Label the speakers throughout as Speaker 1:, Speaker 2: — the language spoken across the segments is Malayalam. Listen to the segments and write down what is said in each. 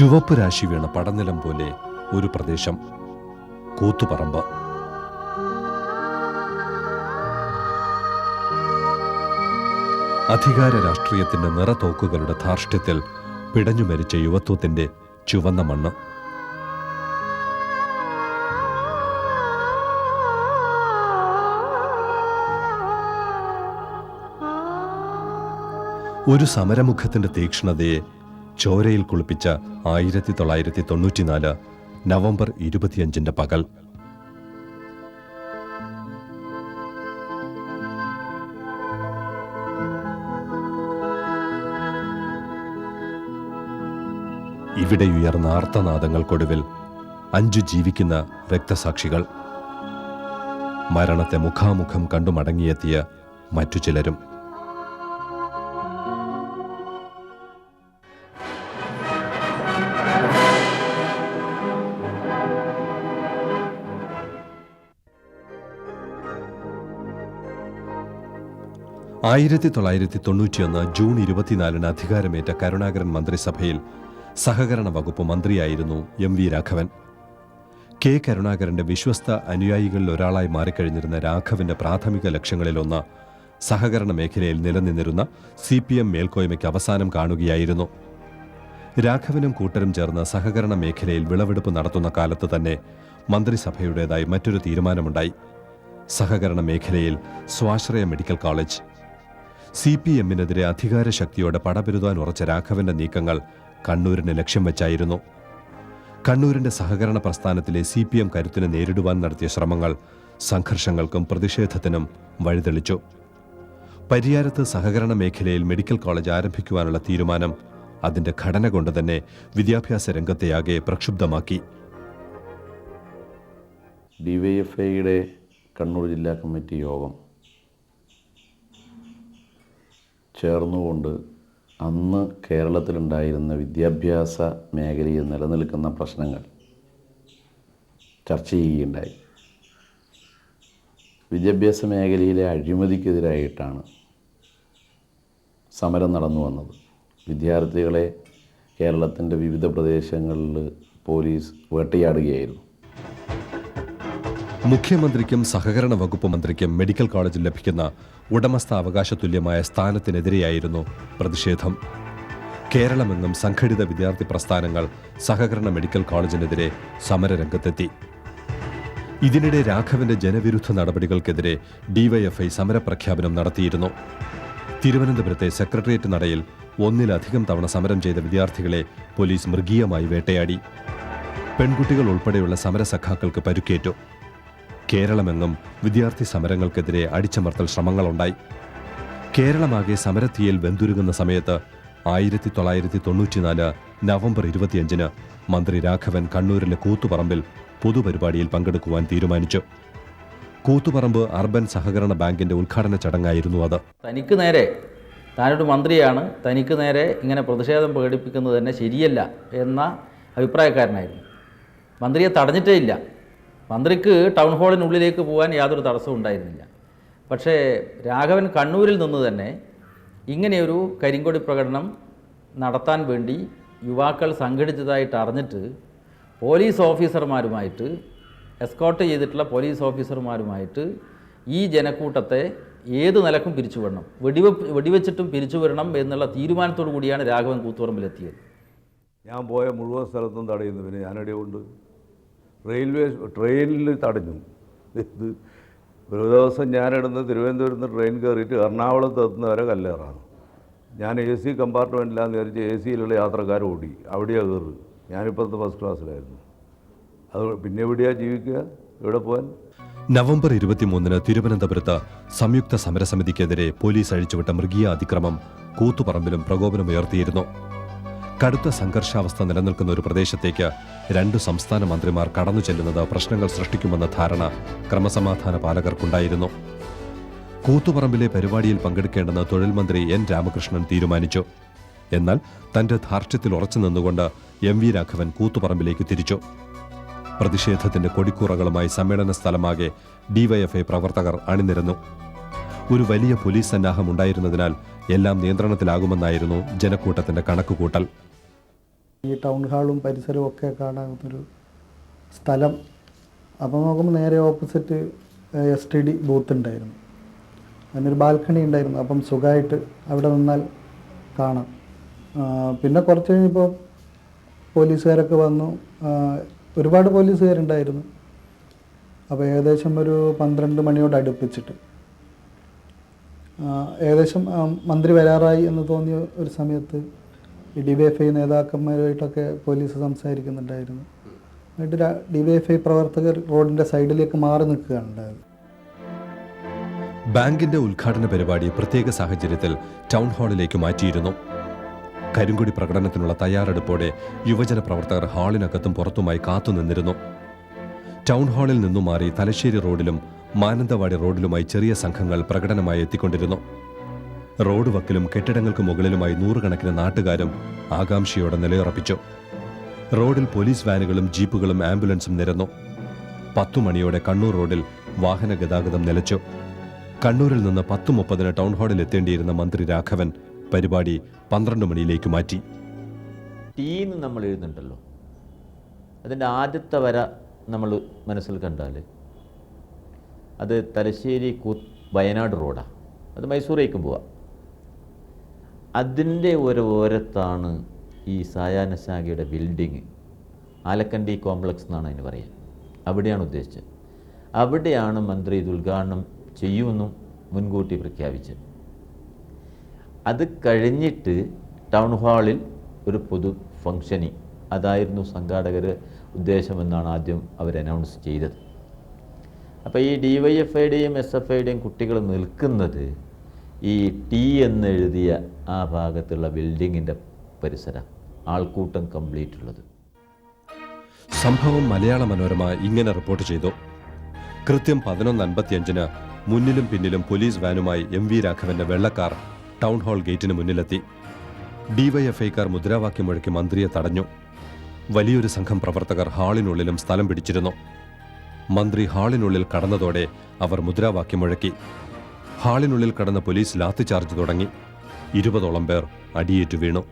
Speaker 1: ചുവപ്പ് രാശി വീണ പടനിലം പോലെ ഒരു പ്രദേശം കൂത്തുപറമ്പ്. അധികാര രാഷ്ട്രീയത്തിന്റെ നിറത്തോക്കുകളുടെ ധാർഷ്ട്യത്തിൽ പിടഞ്ഞു മരിച്ച യുവത്വത്തിന്റെ ചുവന്ന മണ്ണ്. ഒരു സമരമുഖത്തിന്റെ തീക്ഷ്ണതയെ ചോരയിൽ കുളിപ്പിച്ച ആയിരത്തി തൊള്ളായിരത്തി തൊണ്ണൂറ്റിനാല് നവംബർ ഇരുപത്തിയഞ്ചിന്റെ പകൽ. ഇവിടെ ഉയർന്ന ആർത്തനാദങ്ങൾക്കൊടുവിൽ അഞ്ചു ജീവിക്കുന്ന രക്തസാക്ഷികൾ. മരണത്തെ മുഖാമുഖം കണ്ടു മടങ്ങിയെത്തിയ മറ്റു ചിലരും. ആയിരത്തി തൊള്ളായിരത്തി തൊണ്ണൂറ്റിയൊന്ന് ജൂൺ ഇരുപത്തിനാലിന് അധികാരമേറ്റ കരുണാകരൻ മന്ത്രിസഭയിൽ സഹകരണ വകുപ്പ് മന്ത്രിയായിരുന്നു എം വി രാഘവൻ. കെ കരുണാകരന്റെ വിശ്വസ്ത അനുയായികളിൽ ഒരാളായി മാറിക്കഴിഞ്ഞിരുന്ന രാഘവന്റെ പ്രാഥമിക ലക്ഷ്യങ്ങളിലൊന്ന് സഹകരണ മേഖലയിൽ നിലനിന്നിരുന്ന സി പി എം മേൽക്കോയ്മയ്ക്ക് അവസാനം കാണുകയായിരുന്നു. രാഘവനും കൂട്ടരും ചേർന്ന് സഹകരണ മേഖലയിൽ വിളവെടുപ്പ് നടത്തുന്ന കാലത്ത് തന്നെ മന്ത്രിസഭയുടേതായി മറ്റൊരു തീരുമാനമുണ്ടായി. സഹകരണ മേഖലയിൽ സ്വാശ്രയ മെഡിക്കൽ കോളേജ് സി പി എമ്മിനെതിരെ അധികാരശക്തിയോടെ പടപെരുതാൻ ഉറച്ച രാഘവന്റെ നീക്കങ്ങൾ കണ്ണൂരിനെ ലക്ഷ്യം വെച്ചായിരുന്നു. കണ്ണൂരിന്റെ സഹകരണ പ്രസ്ഥാനത്തിലെ സി പി എം കരുത്തിനെ നേരിടുവാൻ നടത്തിയ ശ്രമങ്ങൾ സംഘർഷങ്ങൾക്കും പ്രതിഷേധത്തിനും വഴിതെളിച്ചു. പരിയാരത്ത് സഹകരണ മേഖലയിൽ മെഡിക്കൽ കോളേജ് ആരംഭിക്കുവാനുള്ള തീരുമാനം അതിന്റെ ഘടന കൊണ്ട് തന്നെ വിദ്യാഭ്യാസ രംഗത്തെയാകെ പ്രക്ഷുബ്ധമാക്കി.
Speaker 2: ഡി വൈ എഫ് ഐയുടെ കണ്ണൂർ ജില്ലാ കമ്മിറ്റി യോഗം ചേർന്നുകൊണ്ട് അന്ന് കേരളത്തിലുണ്ടായിരുന്ന വിദ്യാഭ്യാസ മേഖലയിൽ നിലനിൽക്കുന്ന പ്രശ്നങ്ങൾ ചർച്ച ചെയ്യുകയുണ്ടായി. വിദ്യാഭ്യാസ മേഖലയിലെ അഴിമതിക്കെതിരായിട്ടാണ് സമരം നടന്നു വന്നത്. വിദ്യാർത്ഥികളെ കേരളത്തിന്റെ വിവിധ പ്രദേശങ്ങളിൽ പോലീസ് വേട്ടയാടുകയായിരുന്നു.
Speaker 1: മുഖ്യമന്ത്രിക്കും സഹകരണ വകുപ്പ് മന്ത്രിക്കും മെഡിക്കൽ കോളേജിൽ ലഭിക്കുന്ന ഉടമസ്ഥ അവകാശ തുല്യമായ സ്ഥാനത്തിനെതിരെയായിരുന്നു പ്രതിഷേധം. കേരളമെങ്ങും സംഘടിത വിദ്യാർത്ഥി പ്രസ്ഥാനങ്ങൾ സഹകരണ മെഡിക്കൽ കോളേജിനെതിരെ സമരരംഗത്തെത്തി. ഇതിനിടെ രാഘവന്റെ ജനവിരുദ്ധ നടപടികൾക്കെതിരെ ഡിവൈഎഫ്ഐ സമരപ്രഖ്യാപനം നടത്തിയിരുന്നു. തിരുവനന്തപുരത്തെ സെക്രട്ടേറിയറ്റ് നടയിൽ ഒന്നിലധികം തവണ സമരം ചെയ്ത വിദ്യാർത്ഥികളെ പോലീസ് മൃഗീയമായി വേട്ടയാടി. പെൺകുട്ടികൾ ഉൾപ്പെടെയുള്ള സമരസഖാക്കൾക്ക് പരുക്കേറ്റു. കേരളമെങ്ങും വിദ്യാർത്ഥി സമരങ്ങൾക്കെതിരെ അടിച്ചമർത്തൽ ശ്രമങ്ങളുണ്ടായി. കേരളമാകെ സമരത്തീയിൽ വെന്തുരുകുന്ന സമയത്ത് ആയിരത്തി തൊള്ളായിരത്തി തൊണ്ണൂറ്റിനാല് നവംബർ ഇരുപത്തിയഞ്ചിന് മന്ത്രി രാഘവൻ കണ്ണൂരിലെ കൂത്തുപറമ്പിൽ പൊതുപരിപാടിയിൽ പങ്കെടുക്കുവാൻ തീരുമാനിച്ചു. കൂത്തുപറമ്പ് അർബൻ സഹകരണ ബാങ്കിന്റെ ഉദ്ഘാടന ചടങ്ങായിരുന്നു അത്.
Speaker 3: തനിക്ക് നേരെ താനൊരു മന്ത്രിയാണ് തനിക്ക് നേരെ ഇങ്ങനെ പ്രതിഷേധം പ്രകടിപ്പിക്കുന്നത് തന്നെ ശരിയല്ല എന്ന അഭിപ്രായക്കാരനായിരുന്നു. മന്ത്രിയെ തടഞ്ഞിട്ടേ ഇല്ല. മന്ത്രിക്ക് ടൗൺ ഹാളിനുള്ളിലേക്ക് പോകാൻ യാതൊരു തടസ്സവും ഉണ്ടായിരുന്നില്ല. പക്ഷേ രാഘവൻ കണ്ണൂരിൽ നിന്ന് തന്നെ ഇങ്ങനെയൊരു കരിങ്കൊടി പ്രകടനം നടത്താൻ വേണ്ടി യുവാക്കൾ സംഘടിച്ചതായിട്ട് അറിഞ്ഞിട്ട് പോലീസ് ഓഫീസർമാരുമായിട്ട് എസ്കോട്ട് ചെയ്തിട്ടുള്ള പോലീസ് ഓഫീസർമാരുമായിട്ട് ഈ ജനക്കൂട്ടത്തെ ഏത് നിലക്കും പിരിച്ചുവിടണം വെടിവെപ്പ് വെടിവെച്ചിട്ടും പിരിച്ചുവിടണം എന്നുള്ള തീരുമാനത്തോടു കൂടിയാണ് രാഘവൻ കൂത്തുപറമ്പിലെത്തിയത്.
Speaker 4: ഞാൻ പോയ മുഴുവൻ സ്ഥലത്തും തടയുന്നു. പിന്നെ ഞാനെവിടെ ഉണ്ട്. റെയിൽവേ ട്രെയിനിൽ തടഞ്ഞു. ഇത് ഒരു ദിവസം ഞാനിടുന്ന തിരുവനന്തപുരത്ത് ട്രെയിൻ കയറിയിട്ട് എറണാകുളത്ത് എത്തുന്നവരെ കല്ലേറാണ്. ഞാൻ എ സി കമ്പാർട്ട്മെന്റിലാന്ന് വിചാരിച്ച് എ സിയിലുള്ള യാത്രക്കാർ ഓടി. അവിടെയാണ് കയറി. ഞാനിപ്പോഴത്തെ ഫസ്റ്റ് ക്ലാസ്സിലായിരുന്നു അത് പിന്നെ എവിടെയാണ് ജീവിക്കുക? എവിടെ പോകാൻ
Speaker 1: നവംബർ ഇരുപത്തിമൂന്നിന് തിരുവനന്തപുരത്ത് സംയുക്ത സമരസമിതിക്കെതിരെ പോലീസ് അഴിച്ചുവിട്ട മൃഗീയ അതിക്രമം കൂത്തുപറമ്പിലും പ്രകോപനമുയർത്തിയിരുന്നു കടുത്ത സംഘർഷാവസ്ഥ നിലനിൽക്കുന്ന ഒരു പ്രദേശത്തേക്ക് രണ്ട് സംസ്ഥാന മന്ത്രിമാർ കടന്നു ചെല്ലുന്നത് പ്രശ്നങ്ങൾ സൃഷ്ടിക്കുമെന്ന ധാരണ ക്രമസമാധാന പാലകർക്കുണ്ടായിരുന്നു. കൂത്തുപറമ്പിലെ പരിപാടിയിൽ പങ്കെടുക്കേണ്ടെന്ന് തൊഴിൽ മന്ത്രി എൻ രാമകൃഷ്ണൻ തീരുമാനിച്ചു. എന്നാൽ തന്റെ ധാർഷ്ട്യത്തിൽ ഉറച്ചു നിന്നുകൊണ്ട് എം വി രാഘവൻ കൂത്തുപറമ്പിലേക്ക് തിരിച്ചു. പ്രതിഷേധത്തിന്റെ കൊടിക്കൂറകളുമായി സമ്മേളന സ്ഥലമാകെ ഡിവൈഎഫ്ഐ പ്രവർത്തകർ അണിനിരന്നു. ഒരു വലിയ പോലീസ് സന്നാഹം ഉണ്ടായിരുന്നതിനാൽ എല്ലാം നിയന്ത്രണത്തിലാകുമെന്നായിരുന്നു ജനക്കൂട്ടത്തിന്റെ കണക്കുകൂട്ടൽ.
Speaker 5: ഈ ടൗൺ ഹാളും പരിസരവും ഒക്കെ കാണാവുന്നൊരു സ്ഥലം. അപ്പോൾ നോക്കുമ്പോൾ നേരെ opposite S T D booth ഉണ്ടായിരുന്നു. അതിനൊരു ബാൽക്കണി ഉണ്ടായിരുന്നു. അപ്പം സുഖമായിട്ട് അവിടെ നിന്നാൽ കാണാം. പിന്നെ കുറച്ച് കഴിഞ്ഞപ്പോൾ പോലീസുകാരൊക്കെ വന്നു. ഒരുപാട് പോലീസുകാരുണ്ടായിരുന്നു. അപ്പോൾ ഏകദേശം ഒരു പന്ത്രണ്ട് മണിയോട് അടുപ്പിച്ചിട്ട്. ഏകദേശം മന്ത്രി വരാറായി എന്ന് തോന്നിയ ഒരു സമയത്ത് ഡി വൈ എഫ് ഐ നേതാക്കന്മാരുമായിട്ടൊക്കെ പോലീസ് സംസാരിക്കുന്നുണ്ടായിരുന്നു. എന്നിട്ട് ഡി വൈ എഫ് ഐ പ്രവർത്തകർ റോഡിന്റെ സൈഡിലേക്ക് മാറി നിൽക്കുകയാണ്.
Speaker 1: ബാങ്കിന്റെ ഉദ്ഘാടന പരിപാടി പ്രത്യേക സാഹചര്യത്തിൽ ടൗൺ ഹാളിലേക്ക് മാറ്റിയിരുന്നു. കരിങ്കൊടി പ്രകടനത്തിനുള്ള തയ്യാറെടുപ്പോടെ യുവജന പ്രവർത്തകർ ഹാളിനകത്തും പുറത്തുമായി കാത്തുനിന്നിരുന്നു ടൗൺ ഹാളിൽ നിന്നും മാറി തലശ്ശേരി റോഡിലും മാനന്തവാടി റോഡിലുമായി ചെറിയ സംഘങ്ങൾ പ്രകടനമായി എത്തിക്കൊണ്ടിരുന്നു. റോഡ് വക്കിലും കെട്ടിടങ്ങൾക്ക് മുകളിലുമായി നൂറുകണക്കിന് നാട്ടുകാരും ആകാംക്ഷയോടെ നിലയുറപ്പിച്ചു. റോഡിൽ പോലീസ് വാനുകളും ജീപ്പുകളും ആംബുലൻസും നിരന്നു. പത്തു മണിയോടെ കണ്ണൂർ റോഡിൽ വാഹന ഗതാഗതം നിലച്ചു. കണ്ണൂരിൽ നിന്ന് പത്ത് മുപ്പതിന് ടൗൺ ഹാളിൽ എത്തേണ്ടിയിരുന്ന മന്ത്രി രാഘവൻ പരിപാടി പന്ത്രണ്ട് മണിയിലേക്ക് മാറ്റി.
Speaker 6: ടീന്ന് നമ്മൾ എഴുതുന്നുണ്ടല്ലോ. അതിന്റെ ആദ്യത്തെ വര നമ്മൾ മനസ്സിൽ കണ്ടാൽ അത് തലശ്ശേരി വയനാട് റോഡാണ് അത് മൈസൂരേക്കും പോവാം. അതിന്റെ ഒരു ഓരത്താണ് ഈ സായാഹ്നശാഖയുടെ ബിൽഡിങ് ആലക്കണ്ടി കോംപ്ലക്സ് എന്നാണ് അതിന് പറയുക അവിടെയാണ് ഉദ്ദേശിച്ചത്. അവിടെയാണ് മന്ത്രി ഇത് ഉദ്ഘാടനം ചെയ്യുമെന്നും മുൻകൂട്ടി പ്രഖ്യാപിച്ചത്. അത് കഴിഞ്ഞിട്ട് ടൗൺ ഹാളിൽ ഒരു പൊതു ഫംഗ്ഷനിങ് അതായിരുന്നു സംഘാടകർ ഉദ്ദേശമെന്നാണ് ആദ്യം അവർ അനൗൺസ് ചെയ്തത്. അപ്പോൾ ഈ ഡി വൈ എഫ് ഐയുടെയും എസ് എഫ് ഐയുടെയും കുട്ടികൾ നിൽക്കുന്നത് ഈ ടി എന്നെഴുതിയ ആ ഭാഗത്തുള്ള ബിൽഡിങ്ങിന്റെ പരിസരം ആൾക്കൂട്ടം കംപ്ലീറ്റ് ഉള്ളത്.
Speaker 1: സംഭവം മലയാള മനോരമ ഇങ്ങനെ റിപ്പോർട്ട് ചെയ്തു. കൃത്യം പതിനൊന്ന് അൻപത്തിയഞ്ചിന് മുന്നിലും പിന്നിലും പോലീസ് വാനുമായി എം വി രാഘവന്റെ വെള്ളക്കാർ ടൗൺ ഹാൾ ഗേറ്റിന് മുന്നിലെത്തി. ഡിവൈഎഫ്ഐക്കാർ മുദ്രാവാക്യം മുഴക്കി മന്ത്രിയെ തടഞ്ഞു. വലിയൊരു സംഘം പ്രവർത്തകർ ഹാളിനുള്ളിലും സ്ഥലം പിടിച്ചിരുന്നു. മന്ത്രി ഹാളിനുള്ളിൽ കടന്നതോടെ അവർ മുദ്രാവാക്യം മുഴക്കി ഹാളിനുള്ളിൽ കടന്ന പോലീസ് ലാത്തി ചാർജ് തുടങ്ങി. ഇരുപതോളം പേർ അടിയേറ്റു വീണു.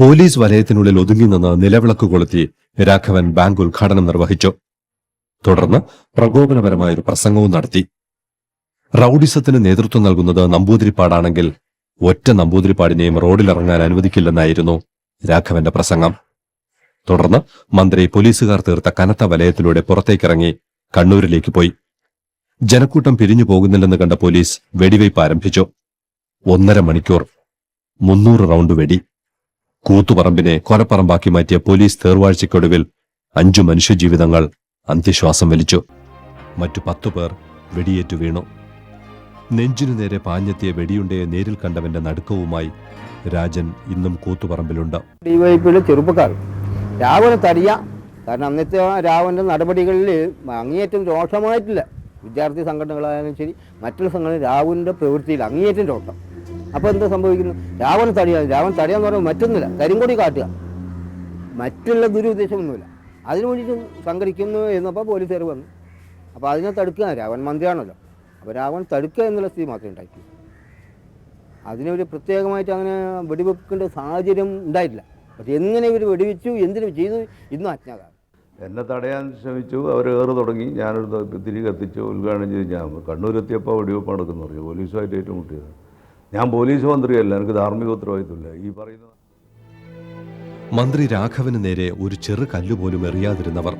Speaker 1: പോലീസ് വലയത്തിനുള്ളിൽ ഒതുങ്ങി നിന്ന് നിലവിളക്ക് കൊളുത്തി രാഘവൻ ബാങ്ക് ഉദ്ഘാടനം നിർവഹിച്ചു. തുടർന്ന് പ്രകോപനപരമായ ഒരു പ്രസംഗവും നടത്തി. റൌഡിസത്തിന് നേതൃത്വം നൽകുന്നത് നമ്പൂതിരിപ്പാടാണെങ്കിൽ ഒറ്റ നമ്പൂതിരിപ്പാടിനെയും റോഡിലിറങ്ങാൻ അനുവദിക്കില്ലെന്നായിരുന്നു രാഘവന്റെ പ്രസംഗം. തുടർന്ന് മന്ത്രി പോലീസുകാർ തീർത്ത കനത്ത വലയത്തിലൂടെ പുറത്തേക്കിറങ്ങി കണ്ണൂരിലേക്ക് പോയി. ജനക്കൂട്ടം പിരിഞ്ഞു പോകുന്നില്ലെന്ന് കണ്ട പോലീസ് വെടിവയ്പ് ആരംഭിച്ചു. ഒന്നര മണിക്കൂർ മുന്നൂറ് റൗണ്ട് വെടി. കൂത്തുപറമ്പിനെ കൊലപ്പറമ്പാക്കി മാറ്റിയ പോലീസ് തേർവാഴ്ചയ്ക്കൊടുവിൽ അഞ്ചു മനുഷ്യജീവിതങ്ങൾ അന്ത്യശ്വാസം വലിച്ചു. മറ്റു പത്തു പേർ വെടിയേറ്റു വീണു. നെഞ്ചിനു നേരെ പാഞ്ഞെത്തിയ വെടിയുണ്ടയെ നേരിൽ കണ്ടവന്റെ നടുക്കവുമായി രാജൻ ഇന്നും കൂത്തുപറമ്പിലുണ്ട്.
Speaker 7: ചെറുപ്പക്കാർ രാവണ തടിയാ. കാരണം അന്നത്തെ ആ രാവണന്റെ നടപടികളിൽ അങ്ങേയറ്റം രോഷമായിട്ടില്ല. വിദ്യാർത്ഥി സംഘടനകളായാലും ശരി മറ്റുള്ള സംഘടന രാഹുലിന്റെ പ്രവൃത്തിയിൽ അങ്ങേയറ്റം രോഷം. അപ്പോൾ എന്താ സംഭവിക്കുന്നു? രാവണ തടിയാണ് രാവണ തടിയാന്ന് പറയുമ്പോൾ മറ്റൊന്നുമില്ല കരിങ്കൊടി കാട്ടുക. മറ്റുള്ള ദുരുദ്ദേശമൊന്നുമില്ല. അതിനു വേണ്ടിയിട്ട് സംഘടിക്കുന്നു എന്നപ്പോൾ പോലീസുകാർ വന്നു. അപ്പോൾ അതിനെ തടുക്കുക രാവൺ മന്ത്രിയാണല്ലോ. അപ്പോൾ രാവൺ തടുക്കുക എന്നുള്ള സ്ഥിതി മാത്രമേ ഉണ്ടായിട്ടുള്ളൂ. അതിനൊരു പ്രത്യേകമായിട്ട് അങ്ങനെ വെടിവെക്കേണ്ട സാഹചര്യം ഉണ്ടായിട്ടില്ല. പക്ഷെ എങ്ങനെ ഇവർ വെടിവെച്ചു എന്തിനു ചെയ്തു ഇന്നും അജ്ഞാതമാണ്
Speaker 4: എന്നെ തടയാൻ ശ്രമിച്ചു അവർ ഏറ് തുടങ്ങി. ഞാനൊരു തിരി കത്തിച്ചു ഉദ്ഘാടനം ചെയ്ത് ഞാൻ കണ്ണൂരെത്തിയപ്പോൾ വെടിവെപ്പ് നടക്കുന്നു പറഞ്ഞു പോലീസുമായിട്ട് ഏറ്റുമുട്ടിയത് ഞാൻ പോലീസ് മന്ത്രിയല്ല എനിക്ക് ധാർമ്മിക ഉത്തരവാദിത്തമില്ല ഈ പറയുന്ന
Speaker 1: മന്ത്രി രാഘവന് നേരെ ഒരു ചെറു കല്ലുപോലും എറിയാതിരുന്നവർ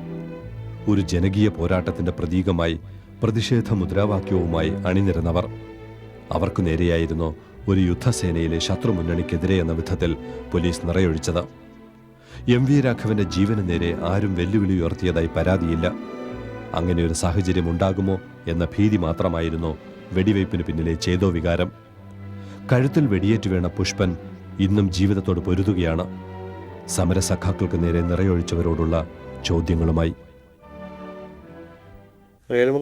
Speaker 1: ഒരു ജനകീയ പോരാട്ടത്തിന്റെ പ്രതീകമായി പ്രതിഷേധ മുദ്രാവാക്യവുമായി അണിനിരന്നവർ. അവർക്കു നേരെയായിരുന്നു ഒരു യുദ്ധസേനയിലെ ശത്രുമുന്നണിക്കെതിരെ എന്ന വിധത്തിൽ പോലീസ് നിറയൊഴിച്ചത്. എം വി രാഘവന്റെ ജീവന് നേരെ ആരും വെല്ലുവിളി ഉയർത്തിയതായി പരാതിയില്ല. അങ്ങനെ ഒരു സാഹചര്യം ഉണ്ടാകുമോ എന്ന ഭീതി മാത്രമായിരുന്നു വെടിവയ്പ്പിന് പിന്നിലെ ചേതോ വികാരം. കഴുത്തിൽ വെടിയേറ്റ് വേണ പുഷ്പൻ ഇന്നും ജീവിതത്തോട് പൊരുതുകയാണ്. സമരസഖാക്കൾക്ക് നേരെ നിറയൊഴിച്ചവരോടുള്ള ചോദ്യങ്ങളുമായി.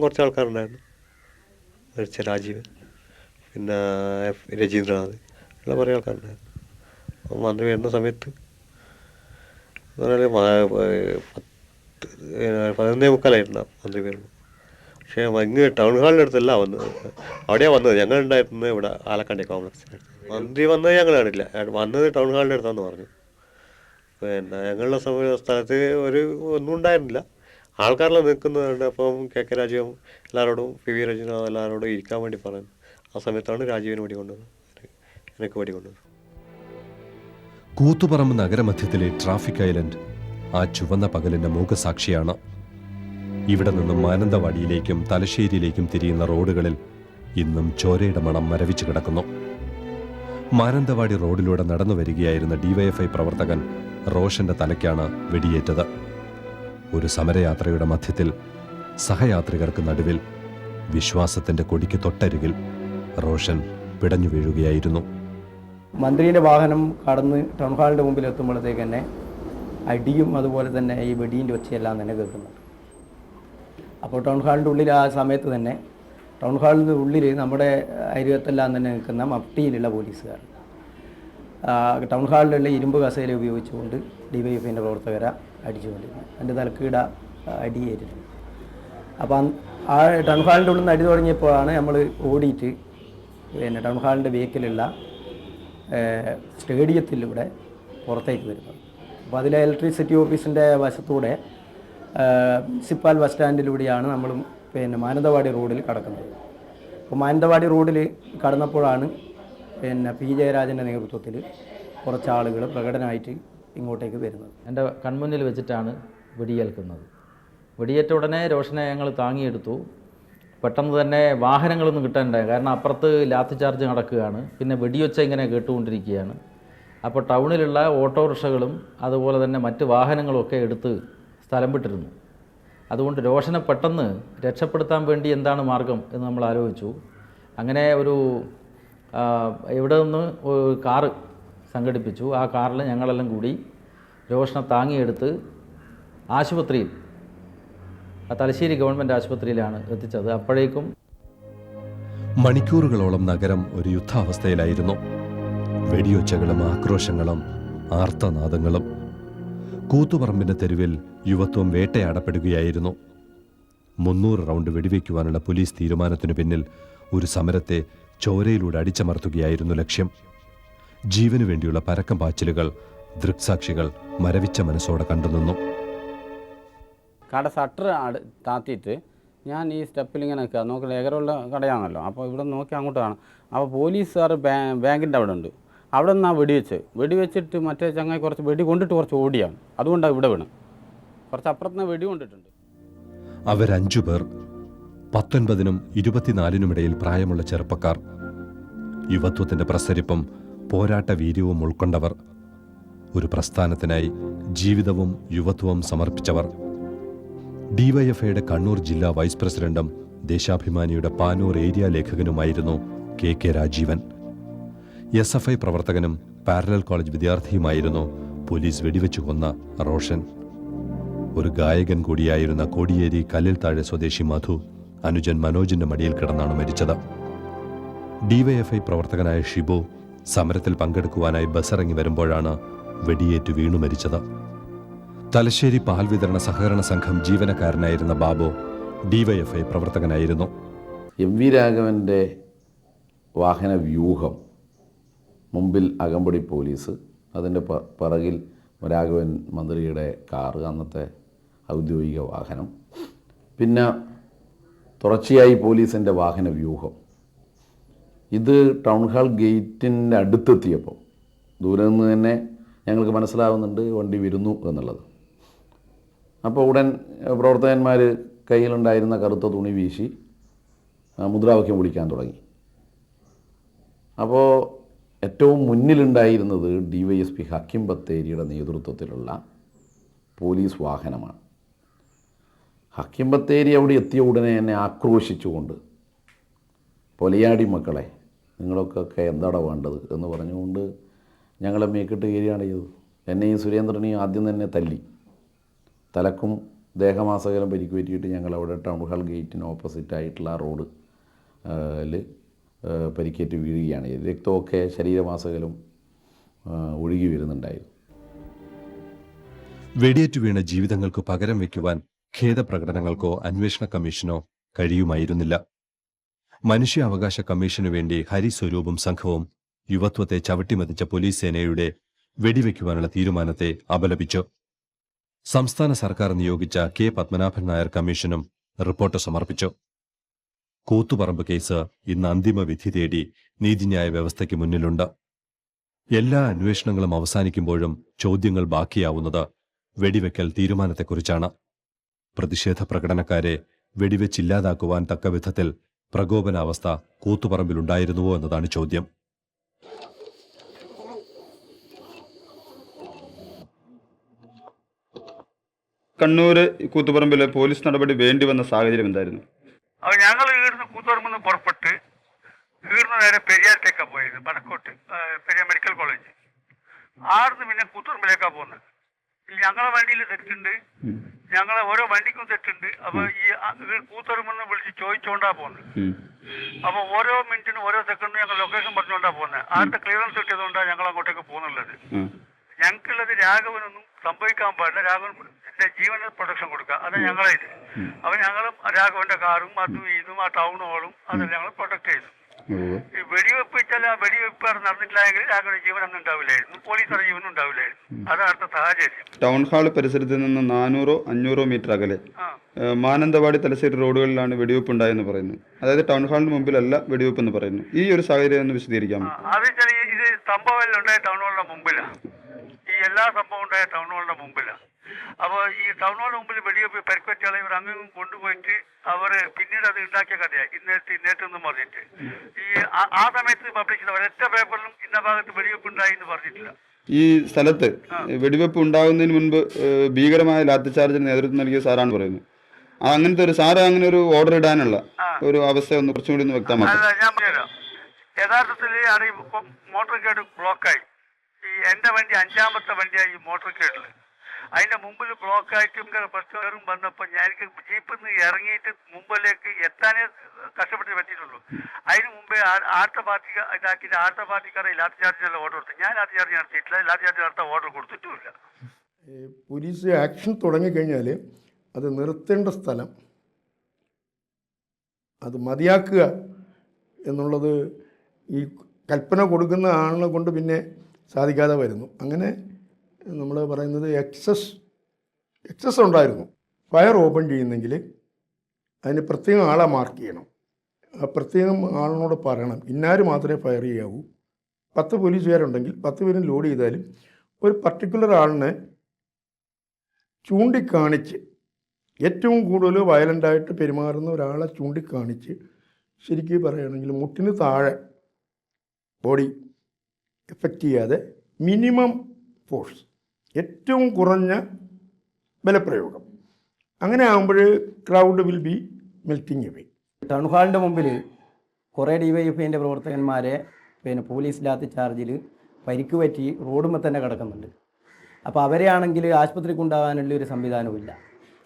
Speaker 8: കുറച്ച് ആൾക്കാരുണ്ടായിരുന്നു. മരിച്ച രാജീവ് പിന്നെ എഫ് രജീന്ദ്രനാഥ്. ഉള്ള കുറേ ആൾക്കാരുണ്ടായിരുന്നു അപ്പം മന്ത്രി വരുന്ന സമയത്ത് പതിനൊന്നേ മുക്കാലായിട്ടുണ്ടാവും മന്ത്രി വരുമ്പോൾ പക്ഷേ ഇങ്ങ് ടൗൺ ഹാളിന്റെ അടുത്തല്ല വന്നത്. അവിടെയാണ് വന്നത്. ഞങ്ങൾ ഉണ്ടായിരുന്നത് ഇവിടെ ആലക്കണ്ടി കോംപ്ലക്സിൽ മന്ത്രി വന്നത് ഞങ്ങൾ കണ്ടില്ല വന്നത് ടൗൺ ഹാളിന്റെ അടുത്താന്ന് പറഞ്ഞു. പിന്നെ ഞങ്ങളുടെ സമയ സ്ഥലത്ത് ഒരു ഒന്നും ഉണ്ടായിരുന്നില്ല. ആൾക്കാരെല്ലാം നിൽക്കുന്നുണ്ട് അപ്പം കെ കെ രാജീവ് എല്ലാവരോടും പി വി രജീന്ദ്രനാഥ് എല്ലാവരോടും ഇരിക്കാൻ വേണ്ടി പറഞ്ഞു ആ സമയത്താണ് രാജീവിന് കൊണ്ടുവന്നത്. എനിക്ക് കൊണ്ടുവന്നത്.
Speaker 1: കൂത്തുപറമ്പ് നഗരമധ്യത്തിലെ ട്രാഫിക് ഐലൻഡ് ആ ചുവന്ന പകലിന്റെ മൂകസാക്ഷിയാണ്. ഇവിടെ നിന്നും മാനന്തവാടിയിലേക്കും തലശ്ശേരിയിലേക്കും തിരിയുന്ന റോഡുകളിൽ ഇന്നും ചോരയുടെ മണം മരവിച്ചു കിടക്കുന്നു. മാനന്തവാടി റോഡിലൂടെ നടന്നു വരികയായിരുന്ന ഡിവൈഎഫ്ഐ പ്രവർത്തകൻ റോഷന്റെ തലയ്ക്കാണ് വെടിയേറ്റത്. ഒരു സമരയാത്രയുടെ മധ്യത്തിൽ സഹയാത്രികർക്ക് നടുവിൽ വിശ്വാസത്തിന്റെ കൊടിക്ക് തൊട്ടരികിൽ റോഷൻ പിടഞ്ഞു വീഴുകയായിരുന്നു.
Speaker 9: മന്ത്രിയുടെ വാഹനം കടന്ന് ടൗൺ ഹാളിന്റെ മുമ്പിൽ എത്തുമ്പോഴത്തേക്ക് തന്നെ അടിയും അതുപോലെ തന്നെ ഈ വെടിയിന്റെ ഒച്ചയെല്ലാം തന്നെ കേൾക്കുന്നുണ്ട്. അപ്പോൾ ടൗൺ ഹാളിന്റെ ഉള്ളിൽ ആ സമയത്ത് തന്നെ ടൗൺ ഹാളിന്റെ ഉള്ളിൽ നമ്മുടെ അരികത്തെല്ലാം തന്നെ നിൽക്കുന്ന മഫ്റ്റിയിലുള്ള പോലീസുകാർ. ടൗൺ ഹാളിലുള്ള ഇരുമ്പ് കസേല ഉപയോഗിച്ചുകൊണ്ട് ഡി വൈ എഫിന്റെ പ്രവർത്തകരെ അടിച്ചുകൊണ്ടിരുന്നു. എന്റെ തലക്കീട അടിയേറ്റിരുന്നു. അപ്പം ആ ടൗൺ ഹാളിന്റെ ഉള്ളിൽ നിന്ന് അടി തുടങ്ങിയപ്പോഴാണ് നമ്മൾ ഓടിയിട്ട് പിന്നെ ടൗൺ ഹാളിന്റെ ബേക്കിലുള്ള സ്റ്റേഡിയത്തിലൂടെ പുറത്തേക്ക് വരുന്നത്. അപ്പോൾ അതിലെ ഇലക്ട്രിസിറ്റി ഓഫീസിന്റെ വശത്തൂടെ മുനിസിപ്പാൽ ബസ് സ്റ്റാൻഡിലൂടെയാണ് നമ്മൾ പിന്നെ മാനന്തവാടി റോഡിൽ കടക്കുന്നത്. അപ്പോൾ മാനന്തവാടി റോഡിൽ കടന്നപ്പോഴാണ് പിന്നെ പി. ജയരാജന്റെ നേതൃത്വത്തിൽ കുറച്ച് ആളുകൾ പ്രകടനമായിട്ട് ഇങ്ങോട്ടേക്ക് വരുന്നത്.
Speaker 3: എന്റെ കൺമുന്നിൽ വെച്ചിട്ടാണ് വെടിയേൽക്കുന്നത്. വെടിയേറ്റ ഉടനെ രോഷനെ ഞങ്ങൾ താങ്ങിയെടുത്തു. പെട്ടെന്ന് തന്നെ വാഹനങ്ങളൊന്നും കിട്ടാനുണ്ടായി കാരണം അപ്പുറത്ത് ലാത്തി ചാർജ് നടക്കുകയാണ്. പിന്നെ വെടിയൊച്ച ഇങ്ങനെ കേട്ടുകൊണ്ടിരിക്കുകയാണ്. അപ്പോൾ ടൗണിലുള്ള ഓട്ടോറിക്ഷകളും അതുപോലെ തന്നെ മറ്റ് വാഹനങ്ങളും ഒക്കെ എടുത്ത് സ്ഥലം വിട്ടിരുന്നു അതുകൊണ്ട് രോഷനെ പെട്ടെന്ന് രക്ഷപ്പെടുത്താൻ വേണ്ടി എന്താണ് മാർഗം എന്ന് നമ്മൾ ആലോചിച്ചു. അങ്ങനെ ഒരു ഇവിടെ നിന്ന് ഒരു കാറ് സംഘടിപ്പിച്ചു. ആ കാറിൽ ഞങ്ങളെല്ലാം കൂടി രോഷനെ താങ്ങിയെടുത്ത് ആശുപത്രിയിൽ തലശ്ശേരി ഗവൺമെന്റ് ആശുപത്രിയിലാണ് എത്തിച്ചത്. അപ്പോഴേക്കും
Speaker 1: മണിക്കൂറുകളോളം നഗരം ഒരു യുദ്ധാവസ്ഥയിലായിരുന്നു. വെടിയൊച്ചകളും ആക്രോശങ്ങളും ആർത്തനാദങ്ങളും. കൂത്തുപറമ്പിന്റെ തെരുവിൽ യുവത്വം വേട്ടയാടപ്പെടുകയായിരുന്നു. മുന്നൂറ് റൗണ്ട് വെടിവെക്കുവാനുള്ള പോലീസ് തീരുമാനത്തിനു പിന്നിൽ ഒരു സമരത്തെ ചോരയിലൂടെ അടിച്ചമർത്തുകയായിരുന്നു ലക്ഷ്യം. ജീവനു വേണ്ടിയുള്ള പരക്കം പാച്ചിലുകൾ ദൃക്സാക്ഷികൾ മരവിച്ച മനസ്സോടെ കണ്ടുനിന്നു.
Speaker 10: കട ഷട്ടർ താത്തിയിട്ട് ഞാൻ ഈ സ്റ്റെപ്പിൽ ഇങ്ങനെ നിൽക്കുക. നോക്കി ഏകരമുള്ള കടയാണല്ലോ. അപ്പോൾ ഇവിടെ നോക്കി അങ്ങോട്ട് കാണാം. അപ്പോൾ പോലീസുകാർ ബാങ്കിന്റെ അവിടെ ഉണ്ട്. അവിടെ നിന്നാണ് വെടിവെച്ച്. വെടിവെച്ചിട്ട് മറ്റേ ചങ്ങായി കുറച്ച് വെടി കൊണ്ടിട്ട് കുറച്ച് ഓടിയാണ്. അതുകൊണ്ടാണ് ഇവിടെ വീണ്. കുറച്ച് അപ്പുറത്ത് നിന്ന് വെടി കൊണ്ടിട്ടുണ്ട്.
Speaker 1: അവരഞ്ചു പേർ പത്തൊൻപതിനും ഇരുപത്തിനാലിനുമിടയിൽ പ്രായമുള്ള ചെറുപ്പക്കാർ യുവത്വത്തിന്റെ പ്രസരിപ്പും പോരാട്ട വീര്യവും ഉൾക്കൊണ്ടവർ ഒരു പ്രസ്ഥാനത്തിനായി ജീവിതവും യുവത്വവും സമർപ്പിച്ചവർ. ഡിവൈഎഫ്ഐയുടെ കണ്ണൂർ ജില്ലാ വൈസ് പ്രസിഡന്റും ദേശാഭിമാനിയുടെ Panoor area ലേഖകനുമായിരുന്നു K K Rajeevan. S F I പ്രവർത്തകനും പാരലൽ കോളേജ് വിദ്യാർത്ഥിയുമായിരുന്നു പോലീസ് വെടിവെച്ചു കൊന്ന റോഷൻ. ഒരു ഗായകൻ കൂടിയായിരുന്ന കോടിയേരി കല്ലിൽ താഴെ സ്വദേശി മധു അനുജൻ മനോജിന്റെ മടിയിൽ കിടന്നാണ് മരിച്ചത്. ഡിവൈഎഫ്ഐ പ്രവർത്തകനായ ഷിബു സമരത്തിൽ പങ്കെടുക്കുവാനായി ബസ്സിറങ്ങി വരുമ്പോഴാണ് വെടിയേറ്റു വീണു മരിച്ചത്. തലശ്ശേരി പാൽ വിതരണ സഹകരണ സംഘം ജീവനക്കാരനായിരുന്ന ബാബു ഡിവൈഎഫ്ഐ പ്രവർത്തകനായിരുന്നു.
Speaker 2: എം വി രാഘവന്റെ വാഹന വ്യൂഹം മുമ്പിൽ അകമ്പടി പോലീസ് അതിന്റെ പിറകിൽ രാഘവൻ മന്ത്രിയുടെ കാറ് അന്നത്തെ ഔദ്യോഗിക വാഹനം. പിന്നെ തുടർച്ചയായി പോലീസിന്റെ വാഹന വ്യൂഹം. ഇത് ടൗൺ ഹാൾ ഗേറ്റിന്റെ അടുത്തെത്തിയപ്പോൾ ദൂരെ നിന്ന് തന്നെ ഞങ്ങൾക്ക് മനസ്സിലാവുന്നുണ്ട് വണ്ടി വരുന്നു എന്നുള്ളത്. അപ്പോൾ ഉടൻ പ്രവർത്തകന്മാർ കയ്യിലുണ്ടായിരുന്ന കറുത്ത തുണി വീശി മുദ്രാവാക്യം വിളിക്കാൻ തുടങ്ങി. അപ്പോൾ ഏറ്റവും മുന്നിലുണ്ടായിരുന്നത് D Y S P Hakim ബത്തേരിയുടെ നേതൃത്വത്തിലുള്ള പോലീസ് വാഹനമാണ്. ഹക്കിം ബത്തേരി അവിടെ എത്തിയ ഉടനെ എന്നെ ആക്രോശിച്ചുകൊണ്ട് പൊലയാടി മക്കളെ നിങ്ങളൊക്കെ എന്താണ് വേണ്ടത്? എന്ന് പറഞ്ഞുകൊണ്ട് ഞങ്ങളെ മേക്കിട്ട് കയറിയാണ് ചെയ്തത്. എന്നെയും സുരേന്ദ്രനെയും ആദ്യം തന്നെ തല്ലി. തലക്കും ദേഹമാസകലം പരിക്ക് പറ്റിയിട്ട് ഞങ്ങൾ അവിടെ ടൗൺ ഹാൾ ഗേറ്റിന് ഓപ്പോസിറ്റ് ആയിട്ടുള്ള റോഡ് പരിക്കേറ്റ് വീഴുകയാണ്. രക്തമൊക്കെ ശരീരമാസകലം ഒഴുകി വരുന്നുണ്ടായിരുന്നു.
Speaker 1: വെടിയേറ്റു വീണ ജീവിതങ്ങൾക്ക് പകരം വയ്ക്കുവാൻ ഖേദപ്രകടനങ്ങൾക്കോ അന്വേഷണ കമ്മീഷനോ കഴിയുമായിരുന്നില്ല. മനുഷ്യാവകാശ കമ്മീഷനു വേണ്ടി ഹരിസ്വരൂപും സംഘവും യുവത്വത്തെ ചവിട്ടിമതിച്ച പോലീസ് സേനയുടെ വെടിവെക്കുവാനുള്ള തീരുമാനത്തെ അപലപിച്ചു. സംസ്ഥാന സർക്കാർ നിയോഗിച്ച കെ പത്മനാഭൻ നായർ കമ്മീഷനും റിപ്പോർട്ട് സമർപ്പിച്ചു. കൂത്തുപറമ്പ് കേസ് ഇന്ന് അന്തിമ വിധി തേടി നീതിന്യായ വ്യവസ്ഥയ്ക്ക് മുന്നിലുണ്ട്. എല്ലാ അന്വേഷണങ്ങളും അവസാനിക്കുമ്പോഴും ചോദ്യങ്ങൾ ബാക്കിയാവുന്നത് വെടിവെക്കൽ തീരുമാനത്തെക്കുറിച്ചാണ്. പ്രതിഷേധ പ്രകടനക്കാരെ വെടിവെച്ചില്ലാതാക്കുവാൻ തക്ക വിധത്തിൽ പ്രകോപനാവസ്ഥ കൂത്തുപറമ്പിലുണ്ടായിരുന്നുവോ എന്നതാണ് ചോദ്യം.
Speaker 11: കണ്ണൂർ കൂത്തുപറമ്പിലെ പോലീസ് നടപടി വേണ്ടി വന്ന സാഹചര്യം എന്തായിരുന്നു?
Speaker 12: അപ്പോൾ ഞങ്ങൾ കൂത്തുപറമ്പിൽ നിന്ന് പുറപ്പെട്ട് ഈടുന്ന് നേരെ പെരിയാറ്റേക്കാ പോയത് വടക്കോട്ട് പെരിയ മെഡിക്കൽ കോളേജ്. ആർന്ന് പിന്നെ കൂത്തുപറമ്പിലേക്കാണ് പോകുന്നത് ഞങ്ങളെ വണ്ടിയിൽ തെറ്റുണ്ട്. ഞങ്ങളെ ഓരോ വണ്ടിക്കും തെറ്റുണ്ട്. അപ്പൊ ഈ കൂത്തുപറമ്പെന്ന് വിളിച്ച് ചോദിച്ചോണ്ടാ പോകുന്നത് അപ്പൊ ഓരോ മിനിറ്റിനും ഓരോ സെക്കൻഡിനും ഞങ്ങൾ ലൊക്കേഷൻ പറഞ്ഞുകൊണ്ടാ പോകുന്നത് ആരുടെ ക്ലിയറൻസ് കിട്ടിയതുകൊണ്ടാണ് ഞങ്ങൾ അങ്ങോട്ടേക്ക് പോകുന്നുള്ളത് ഞങ്ങൾക്കുള്ളത് രാഘവനൊന്നും സംഭവിക്കാൻ പാടില്ല. രാഘവൻ എന്റെ ജീവന പ്രൊട്ടക്ഷൻ കൊടുക്കുക. അത് ഞങ്ങളെ ഇത്. അപ്പൊ ഞങ്ങളും രാഘവന്റെ കാറും അതും ഇതും ആ ടൗൺ ഹോളും അതെല്ലാം ഞങ്ങൾ പ്രൊട്ടക്ട് ചെയ്തു. ഈ വെടിവെപ്പ് വെച്ചാൽ ആ വെടിവെപ്പ് അവിടെ നടന്നിട്ടില്ല എങ്കിൽ രാഘവന്റെ ജീവൻ അന്ന് ഉണ്ടാവില്ലായിരുന്നു. പോലീസിന്റെ ജീവനും ഉണ്ടാവില്ലായിരുന്നു. അതാണ് അടുത്ത സാഹചര്യം.
Speaker 11: ടൗൺ ഹാൾ പരിസരത്ത് നിന്ന് നാനൂറോ അഞ്ഞൂറോ മീറ്റർ അകലെ. മാനന്തവാടി തലശ്ശേരി റോഡുകളിലാണ് വെടിവെപ്പ് ഉണ്ടായെന്ന് പറയുന്നു അതായത് ടൗൺ ഹാളിന് മുമ്പിലല്ല വെടിവെപ്പ് എന്ന് പറയുന്നു ഈ ഒരു സാഹചര്യം ഒന്ന് വിശദീകരിക്കാമോ?
Speaker 12: അത് ഇത് സംഭവം ഉണ്ടായ ടൗൺ ഹാളിന്റെ മുമ്പിലാണ് എല്ലാ സംഭവം ഉണ്ടായ ടൗൺ ഹാളിന്റെ മുമ്പിലാണ് അപ്പോൾ ഈ ടൗൺ ഹാളിന് മുമ്പിൽ വെടിവെപ്പ് പരിക്കുവച്ചാളെ ഇവർ അങ്ങും കൊണ്ടുപോയിട്ട് അവർ പിന്നീട് അത് ഉണ്ടാക്കിയ കഥയാണ് ഇന്നേറ്റ് ഇന്നേറ്റെന്നും പറഞ്ഞിട്ട്. ഈ ആ- സമയത്ത് പബ്ലിഷ് ചെയ്ത ഒരൊറ്റ പേപ്പറിലും ഇന്ന ഭാഗത്ത് വെടിവെപ്പ് ഉണ്ടായി എന്ന് പറഞ്ഞിട്ടില്ല.
Speaker 11: ഈ സ്ഥലത്ത് വെടിവെപ്പ് ഉണ്ടാകുന്നതിന് മുൻപ് ഭീകരമായ ലാത്തിചാർജിന് നേതൃത്വം നൽകിയ സാറാണ് പറയുന്നത്. അങ്ങനത്തെ ഒരു സാറ് അങ്ങനെ ഒരു ഓർഡർ ഇടാനുള്ള ഒരു അവസ്ഥ ഒന്ന് കുറച്ചും കൂടി ഒന്ന് വ്യക്തമാക്കാം.
Speaker 12: യഥാർത്ഥത്തിൽ മോട്ടോർ ഗേറ്റ് ബ്ലോക്കായി എന്റെ വണ്ടി അഞ്ചാമത്തെ വണ്ടിയായി ഈ മോട്ടോർ കേട്ടിൽ അതിന്റെ മുമ്പിൽ ബ്ലോക്കായിട്ട് പ്രശ്നം വന്നപ്പോൾ ഞാൻ ജീപ്പിൽ നിന്ന് ഇറങ്ങിയിട്ട് മുമ്പിലേക്ക് എത്താനേ കഷ്ടപ്പെട്ട് പറ്റിയിട്ടുള്ളൂ. അതിന് മുമ്പേ ആ- ആർത്ത പാർട്ടി ഇതാക്കിയിട്ട് ആർത്ത പാർട്ടിക്കാരെ ലാത്തി ചാർജിനുള്ള ഓർഡർ കൊടുത്തു. ഞാൻ ലാത്തി ചാർജ് നടത്തിയിട്ടില്ല. ലാത്തി ചാർജ് നടത്താൻ ഓർഡർ കൊടുത്തിട്ടുമില്ല.
Speaker 13: പോലീസ് ആക്ഷൻ തുടങ്ങിക്കഴിഞ്ഞാൽ അത് നിർത്തേണ്ട സ്ഥലം അത് മതിയാക്കുക എന്നുള്ളത് ഈ കൽപ്പന കൊടുക്കുന്ന ആളിനെ കൊണ്ട് പിന്നെ സാധിക്കാതെ വരുന്നു. അങ്ങനെ നമ്മൾ പറയുന്നത് എക്സസ് എക്സസ് ഉണ്ടായിരുന്നു. ഫയർ ഓപ്പൺ ചെയ്യുന്നെങ്കിൽ അതിന് പ്രത്യേകം ആളെ മാർക്ക് ചെയ്യണം. ആ പ്രത്യേകം ആളിനോട് പറയണം. ഇന്നാര് മാത്രമേ ഫയർ ചെയ്യാവൂ? പത്ത് പോലീസുകാരുണ്ടെങ്കിൽ പത്ത് പേരും ലോഡ് ചെയ്താലും ഒരു പർട്ടിക്കുലർ ആളിനെ ചൂണ്ടിക്കാണിച്ച് ഏറ്റവും കൂടുതൽ വയലന്റായിട്ട് പെരുമാറുന്ന ഒരാളെ ചൂണ്ടിക്കാണിച്ച് ശരിക്കും പറയുകയാണെങ്കിൽ മുട്ടിന് താഴെ ബോഡി എഫക്റ്റ് ചെയ്യാതെ മിനിമം ഫോഴ്സ് ഏറ്റവും കുറഞ്ഞ ബലപ്രയോഗം. അങ്ങനെ ആകുമ്പോൾ crowd will be melting away
Speaker 9: town ഹാളിന്റെ മുമ്പിൽ കുറേ ഡി വൈ എഫ് ഐന്റെ പ്രവർത്തകന്മാരെ പിന്നെ പോലീസ് ലാത്തി ചാർജിൽ പരിക്ക് പറ്റി റോഡുമ്പോൾ തന്നെ കിടക്കുന്നുണ്ട്. അപ്പോൾ അവരെയാണെങ്കിൽ ആശുപത്രി കൊണ്ടുപോകാനുള്ള ഒരു സംവിധാനവുമില്ല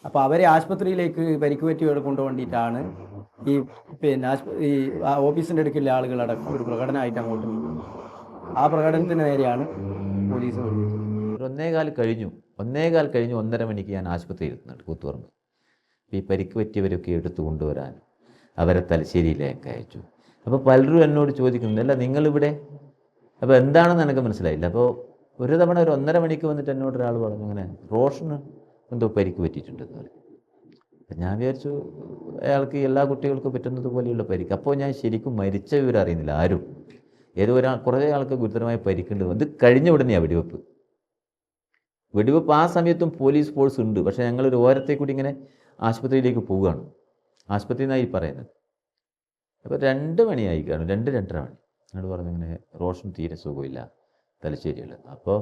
Speaker 9: അപ്പോൾ അവരെ ആശുപത്രിയിലേക്ക് പരിക്ക് പറ്റിയവരെ കൊണ്ടുപോകേണ്ടിയിട്ടാണ് ഈ പിന്നെ ഈ ഓഫീസിന്റെ അടുക്കിലെ ആളുകളടക്കം ഒരു പ്രകടനമായിട്ട് അങ്ങോട്ട് ആ പ്രകടനത്തിന് നേരെയാണ് പോലീസ്
Speaker 6: ഒന്നേകാൽ കഴിഞ്ഞു. ഒന്നേകാൽ കഴിഞ്ഞു ഒന്നര മണിക്ക് ഞാൻ ആശുപത്രിയിൽ എത്തുന്നുണ്ട് കൂത്തുപറമ്പ്. ഈ പരിക്ക് പറ്റിയവരൊക്കെ എടുത്തു കൊണ്ടുവരാൻ അവരെ തലശ്ശേരിയിലേക്ക് അയച്ചു. അപ്പോൾ പലരും എന്നോട് ചോദിക്കുന്നു അല്ല നിങ്ങളിവിടെ? അപ്പോൾ എന്താണെന്ന് എനിക്ക് മനസ്സിലായില്ല. അപ്പോൾ ഒരു തവണ ഒരു ഒന്നര മണിക്ക് വന്നിട്ട് എന്നോട് ഒരാൾ പറഞ്ഞു അങ്ങനെ റോഷന് എന്തോ പരിക്ക് പറ്റിയിട്ടുണ്ടെന്ന് പറഞ്ഞു. അപ്പം ഞാൻ വിചാരിച്ചു അയാൾക്ക് എല്ലാ കുട്ടികൾക്കും പറ്റുന്നത് പോലെയുള്ള പരിക്ക്. അപ്പോൾ ഞാൻ ശരിക്കും മരിച്ച വിവരം അറിയുന്നില്ല ആരും. ഏതോ ഒരാൾ കുറേ ആൾക്ക് ഗുരുതരമായി പരിക്കേണ്ടത് ഇത് കഴിഞ്ഞ ഉടനെയാണ് വെടിവെപ്പ്. വെടിവെപ്പ് ആ സമയത്തും പോലീസ് ഫോഴ്സ് ഉണ്ട്. പക്ഷേ ഞങ്ങളൊരു ഓരത്തെ കൂടി ഇങ്ങനെ ആശുപത്രിയിലേക്ക് പോവുകയാണ്. ആശുപത്രിയിൽ എന്നായി പറയുന്നത്. അപ്പോൾ രണ്ട് മണിയായി കാണും. രണ്ട് രണ്ടര മണി. എന്നോട് പറഞ്ഞു ഇങ്ങനെ റോഷൻ തീരെ സുഖമില്ല. തലശ്ശേരിയിൽ അപ്പോൾ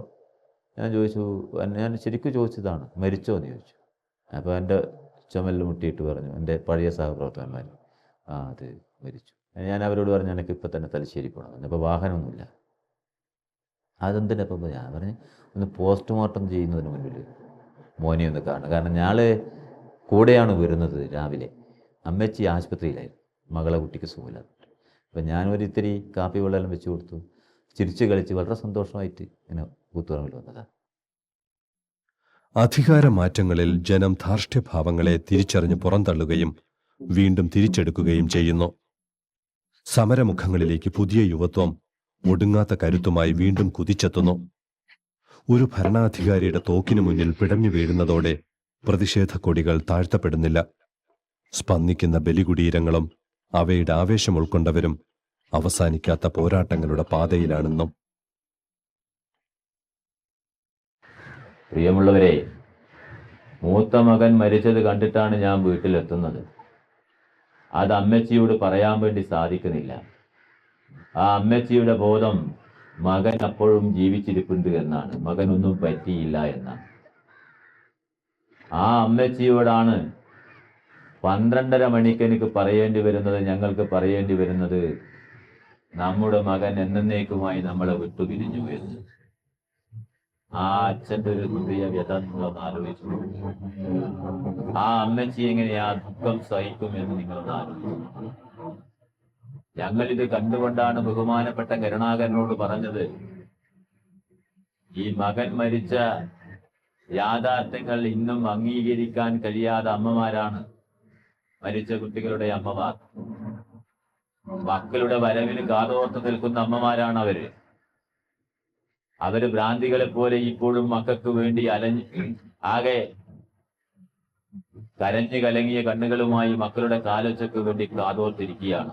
Speaker 6: ഞാൻ ചോദിച്ചു ഞാൻ ശരിക്കും ചോദിച്ചതാണ് മരിച്ചോ എന്ന് ചോദിച്ചു. അപ്പോൾ എന്റെ ചുമലിൽ മുട്ടിയിട്ട് പറഞ്ഞു എന്റെ പഴയ സഹപ്രവർത്തകന്മാർ ആ അത് മരിച്ചു. ഞാൻ അവരോട് പറഞ്ഞു എനിക്ക് ഇപ്പം തന്നെ തലശ്ശേരി പോകണം അപ്പോൾ വാഹനമൊന്നുമില്ല. അതെന്തിനപ്പം ഞാൻ പറഞ്ഞു ഒന്ന് പോസ്റ്റ്മോർട്ടം ചെയ്യുന്നതിന് മുന്നിൽ മോനെ ഒന്ന് കാണണം. കാരണം ഞാൾ കൂടെയാണ് വരുന്നത് രാവിലെ. അമ്മച്ചി ആശുപത്രിയിലായിരുന്നു. മകളെ കുട്ടിക്ക് സുഖമില്ലാത്ത അപ്പം ഞാനൊരു ഇത്തിരി കാപ്പി വെള്ളം വെച്ച് കൊടുത്തു. ചിരിച്ച് കളിച്ച് വളരെ സന്തോഷമായിട്ട് ഇങ്ങനെ കൂത്തുപറമ്പിൽ വന്നതാണ്
Speaker 1: അധികാരമാറ്റങ്ങളിൽ ജനം ധാർഷ്ട്യഭാവങ്ങളെ തിരിച്ചറിഞ്ഞ് പുറന്തള്ളുകയും വീണ്ടും തിരിച്ചെടുക്കുകയും ചെയ്യുന്നു. സമരമുഖങ്ങളിലേക്ക് പുതിയ യുവത്വം ഒടുങ്ങാത്ത കരുത്തുമായി വീണ്ടും കുതിച്ചെത്തുന്നു. ഒരു ഭരണാധികാരിയുടെ തോക്കിനു മുന്നിൽ പിടഞ്ഞു വീഴുന്നതോടെ പ്രതിഷേധ കൊടികൾ താഴ്ത്തപ്പെടുന്നില്ല. സ്പന്ദിക്കുന്ന ബലികുടീരങ്ങളും അവയുടെ ആവേശം ഉൾക്കൊണ്ടവരും അവസാനിക്കാത്ത പോരാട്ടങ്ങളുടെ പാതയിലാണെന്നും.
Speaker 6: പ്രിയമുള്ളവരെ മൂത്ത മകൻ മരിച്ചത് കണ്ടിട്ടാണ് ഞാൻ വീട്ടിലെത്തുന്നത്. അത് അമ്മച്ചിയോട് പറയാൻ വേണ്ടി സാധിക്കുന്നില്ല. ആ അമ്മച്ചിയുടെ ബോധം മകൻ അപ്പോഴും ജീവിച്ചിരിപ്പുണ്ട് എന്നാണ്. മകനൊന്നും പറ്റിയില്ല എന്നാണ്. ആ അമ്മച്ചിയോടാണ് പന്ത്രണ്ടര മണിക്ക് എനിക്ക് പറയേണ്ടി വരുന്നത് ഞങ്ങൾക്ക് പറയേണ്ടി വരുന്നത്. നമ്മുടെ മകൻ എന്നേക്കുമായി നമ്മളെ വിട്ടുപിരിഞ്ഞു എന്ന്. ആ അച്ഛന്റെ ഒരു ഹൃദയ വ്യത നിങ്ങളൊന്ന് ആലോചിച്ചു ആ അമ്മച്ചി എങ്ങനെ ആ ദുഃഖം സഹിക്കും എന്ന് നിങ്ങളൊന്ന് ആലോചിച്ചു ഞങ്ങൾ ഇത് കണ്ടുകൊണ്ടാണ് ബഹുമാനപ്പെട്ട കരുണാകരനോട് പറഞ്ഞത് ഈ മകൻ മരിച്ച യാഥാർത്ഥ്യങ്ങൾ ഇന്നും അംഗീകരിക്കാൻ കഴിയാത്ത അമ്മമാരാണ് മരിച്ച കുട്ടികളുടെ അമ്മമാർ. മക്കളുടെ വരവിന് കാതോർത്ത് നിൽക്കുന്ന അമ്മമാരാണ് അവർ അവർ ഭ്രാന്തികളെ പോലെ ഇപ്പോഴും മക്കൾക്ക് വേണ്ടി അലഞ്ഞ് ആകെ കരഞ്ഞു കലങ്ങിയ കണ്ണുകളുമായി മക്കളുടെ കാലൊച്ചക്ക് വേണ്ടി കാതോർത്തിരിക്കുകയാണ്.